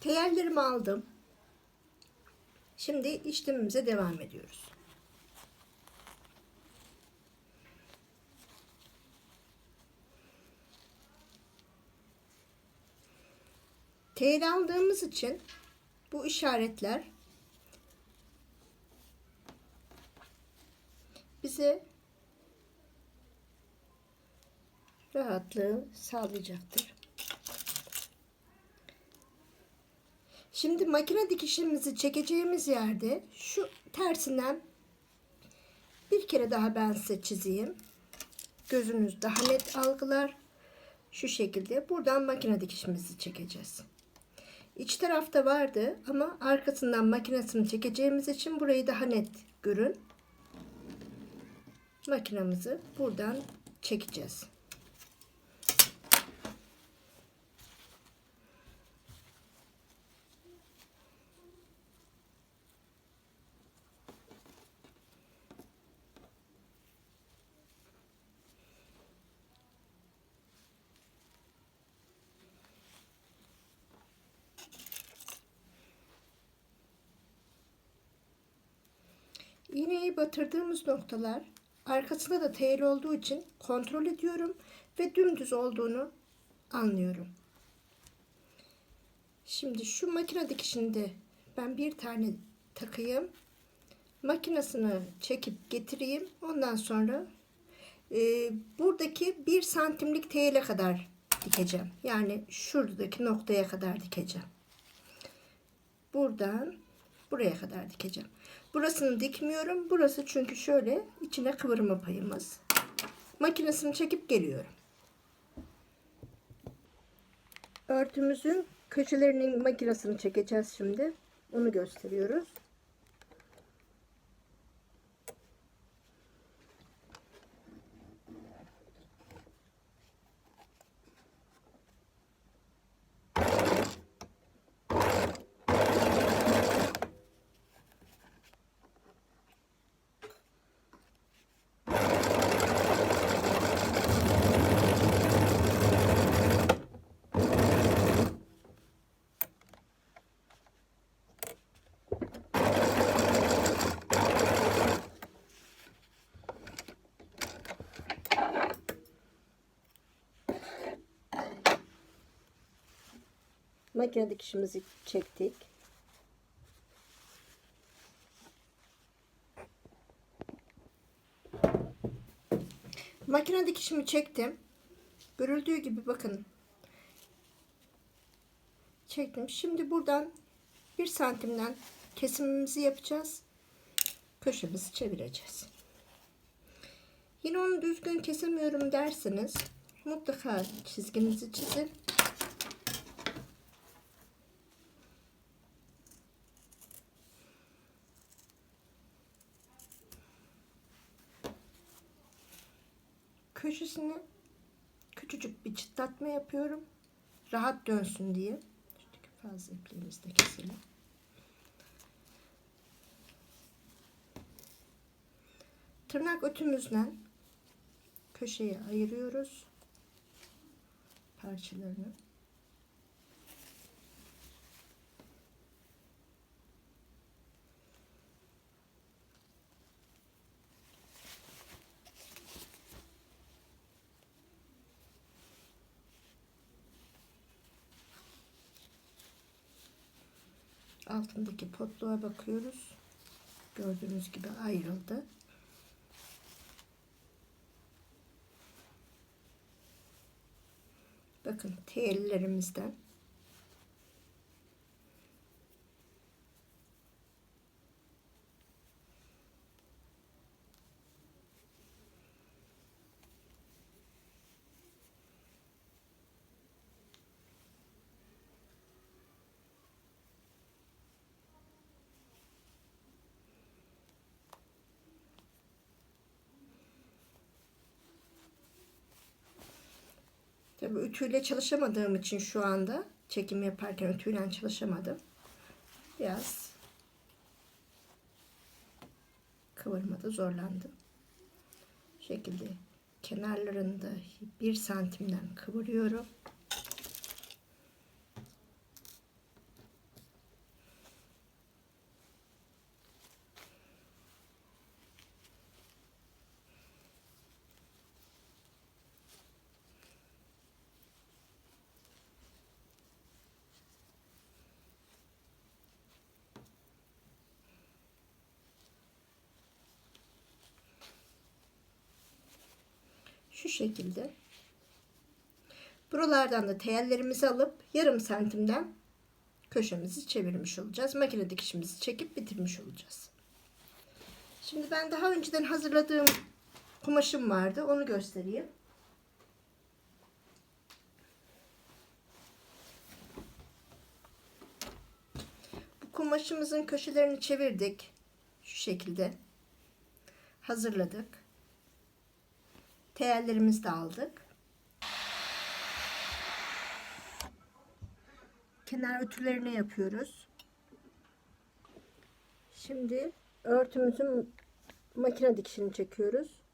Teyellerimi aldım. Şimdi işlemimize devam ediyoruz. Teyel aldığımız için bu işaretler bize rahatlığı sağlayacaktır. Şimdi makine dikişimizi çekeceğimiz yerde şu tersinden bir kere daha ben size çizeyim. Gözünüz daha net algılar. Şu şekilde buradan makine dikişimizi çekeceğiz. İç tarafta vardı ama arkasından makinesini çekeceğimiz için burayı daha net görün. Makinamızı buradan çekeceğiz. İğneyi batırdığımız noktalar arkasında da teyel olduğu için kontrol ediyorum ve dümdüz olduğunu anlıyorum. Şimdi şu makine dikişinde ben bir tane takayım. Makinesini çekip getireyim. Ondan sonra e, buradaki bir santimlik teyele kadar dikeceğim. Yani şuradaki noktaya kadar dikeceğim. Buradan buraya kadar dikeceğim. Burasını dikmiyorum. Burası çünkü şöyle içine kıvırma payımız. Makinesini çekip geliyorum. Örtümüzün köşelerinin makinesini çekeceğiz şimdi. Onu gösteriyoruz. Makine dikişimizi çektik. Makine dikişimi çektim. Görüldüğü gibi bakın. Çektim. Şimdi buradan bir santimden kesimimizi yapacağız. Köşemizi çevireceğiz. Yine onu düzgün kesemiyorum derseniz mutlaka çizginizi çizin. Köşesine küçücük bir çıtlatma yapıyorum. Rahat dönsün diye. Şuradaki fazla ipliğimizi de keselim. Tırnak ötümüzden köşeye ayırıyoruz parçalarını. Altındaki potluğa bakıyoruz. Gördüğünüz gibi ayrıldı. Bakın tellerimizden Ütüyle çalışamadığım için şu anda çekim yaparken ütüyle çalışamadım. Biraz kıvırmada zorlandım. Bu şekilde kenarlarında bir santimden kıvırıyorum. Şu şekilde. Buralardan da teyellerimizi alıp yarım santimden köşemizi çevirmiş olacağız. Makine dikişimizi çekip bitirmiş olacağız. Şimdi ben daha önceden hazırladığım kumaşım vardı. Onu göstereyim. Bu kumaşımızın köşelerini çevirdik. Şu şekilde. Hazırladık. Teyellerimizi de aldık. Kenar ütülerini yapıyoruz. Şimdi örtümüzün makine dikişini çekiyoruz.